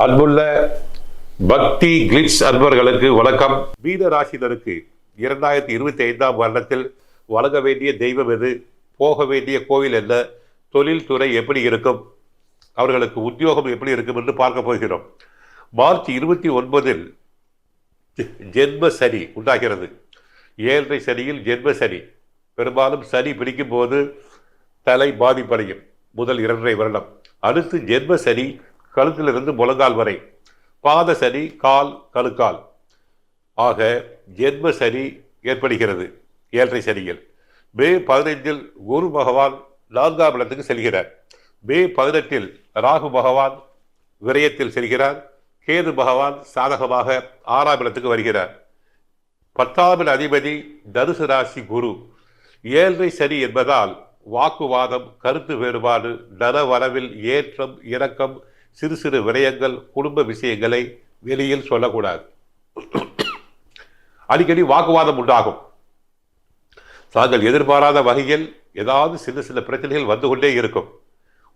அன்புள்ள பக்தி கிளிட்ஸ் அன்பர்களுக்கு வணக்கம். மீன ராசினருக்கு இரண்டாயிரத்தி இருபத்தி ஐந்தாம் வருடத்தில் வழங்க வேண்டிய தெய்வம் எது? போக வேண்டிய கோவில் என்ன? தொழில்துறை எப்படி இருக்கும்? அவர்களுக்கு உத்தியோகம் எப்படி இருக்கும் என்று பார்க்க போகிறோம். மார்ச் இருபத்தி ஒன்பதில் ஜென்ம சனி உண்டாகிறது. ஏழரை சனியில் ஜென்ம சனி. பெரும்பாலும் சனி பிடிக்கும் போது தலை பாதிப்படையும். முதல் இரண்டரை வருடம். அடுத்து ஜென்ம சனி கழுத்திலிருந்து முழங்கால் வரை. பாத சரி கால் கணுக்கால் ஆக ஜென்ம சரி ஏற்படுகிறது ஏழரை சனியில் மே பதினைந்தில் குரு பகவான் நான்காம் இடத்துக்கு செல்கிறார். மே பதினெட்டில் ராகு பகவான் விரயத்தில் செல்கிறார். கேது பகவான் சாதகமாக ஆறாம் இடத்துக்கு வருகிறார். பத்தாம் இட அதிபதி தனுசு ராசி குரு. ஏழரை சனி என்பதால் வாக்குவாதம் கருத்து வேறுபாடு நனவரவில் ஏற்றம் இறக்கம் சிறு சிறு விரயங்கள் குடும்ப விஷயங்களை வெளியில் சொல்லக்கூடாது. அடிக்கடி வாக்குவாதம் உண்டாகும். தாங்கள் எதிர்பாராத வகையில் ஏதாவது சின்ன சின்ன பிரச்சனைகள் வந்து கொண்டே இருக்கும்.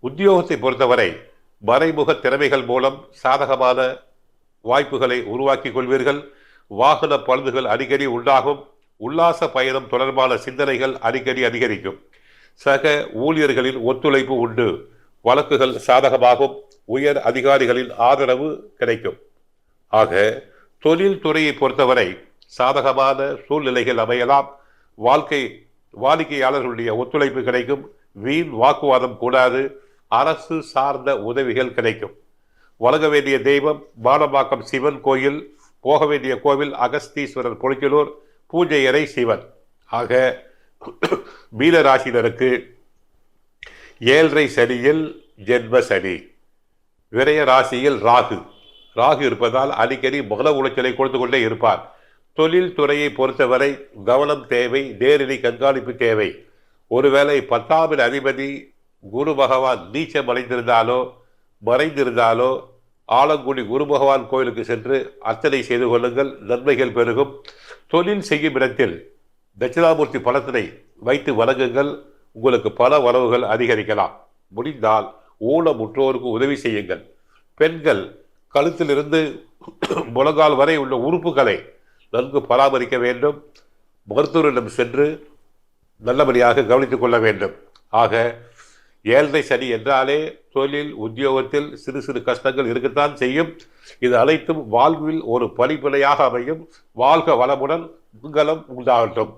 உத்தியோகத்தை பொறுத்தவரை மறைமுக திறமைகள் மூலம் சாதகமான வாய்ப்புகளை உருவாக்கிக் கொள்வீர்கள். வாகன பழுதுகள் அடிக்கடி உண்டாகும். உல்லாச பயணம் தொடர்பான சிந்தனைகள் அடிக்கடி அதிகரிக்கும். சக ஊழியர்களின் ஒத்துழைப்பு உண்டு. வழக்குகள் சாதகமாகும். உயர் அதிகாரிகளின் ஆதரவு கிடைக்கும். ஆக தொழில் துறையை பொறுத்தவரை சாதகமான சூழ்நிலைகள் அமையலாம். வாழ்க்கை வாடிக்கையாளர்களுடைய ஒத்துழைப்பு கிடைக்கும். வீண் வாக்குவாதம் கூடாது. அரசு சார்ந்த உதவிகள் கிடைக்கும். வழங்க வேண்டிய தெய்வம் மானம்பாக்கம் சிவன் கோயில் போக வேண்டிய கோவில் அகஸ்தீஸ்வரர் பொழிச்சலூர் பூஜை அறை சிவன். ஆக மீனராசினருக்கு ஏழரை சனியில் ஜென்ம சனி. விரய ராசியில் ராகு. ராகு இருப்பதால் அடிக்கடி முகல உளைச்சலை கொடுத்து கொண்டே இருப்பார். தொழில் துறையை பொறுத்தவரை கவனம் தேவை நேரடி கண்காணிப்பு தேவை. ஒருவேளை பத்தாமின் அதிபதி குரு பகவான் நீச்சம் அடைந்திருந்தாலோ மறைந்திருந்தாலோ ஆலங்குடி குரு பகவான் கோயிலுக்கு சென்று அர்ச்சனை செய்து கொள்ளுங்கள் நன்மைகள் பெருகும். தொழில் செய்யும் இடத்தில் தட்சிணாமூர்த்தி படத்தினை வைத்து வணங்குங்கள் உங்களுக்கு பல வரவுகள் அதிகரிக்கலாம். முடிந்தால் ஊனமுற்றோருக்கு உதவி செய்யுங்கள். பெண்கள் கழுத்திலிருந்து முழங்கால் வரை உள்ள உறுப்புகளை நன்கு பராமரிக்க வேண்டும். மருத்துவரிடம் சென்று நல்லபடியாக கவனித்துக் கொள்ள வேண்டும். ஆக ஏழ்மை சனி என்றாலே தொழில் உத்தியோகத்தில் சிறு சிறு கஷ்டங்கள் இருக்கத்தான் செய்யும். இது அனைத்தும் வாழ்வில் ஒரு படிப்பினையாக அமையும். வாழ்க வளமுடன் மங்களம் உண்டாகட்டும்.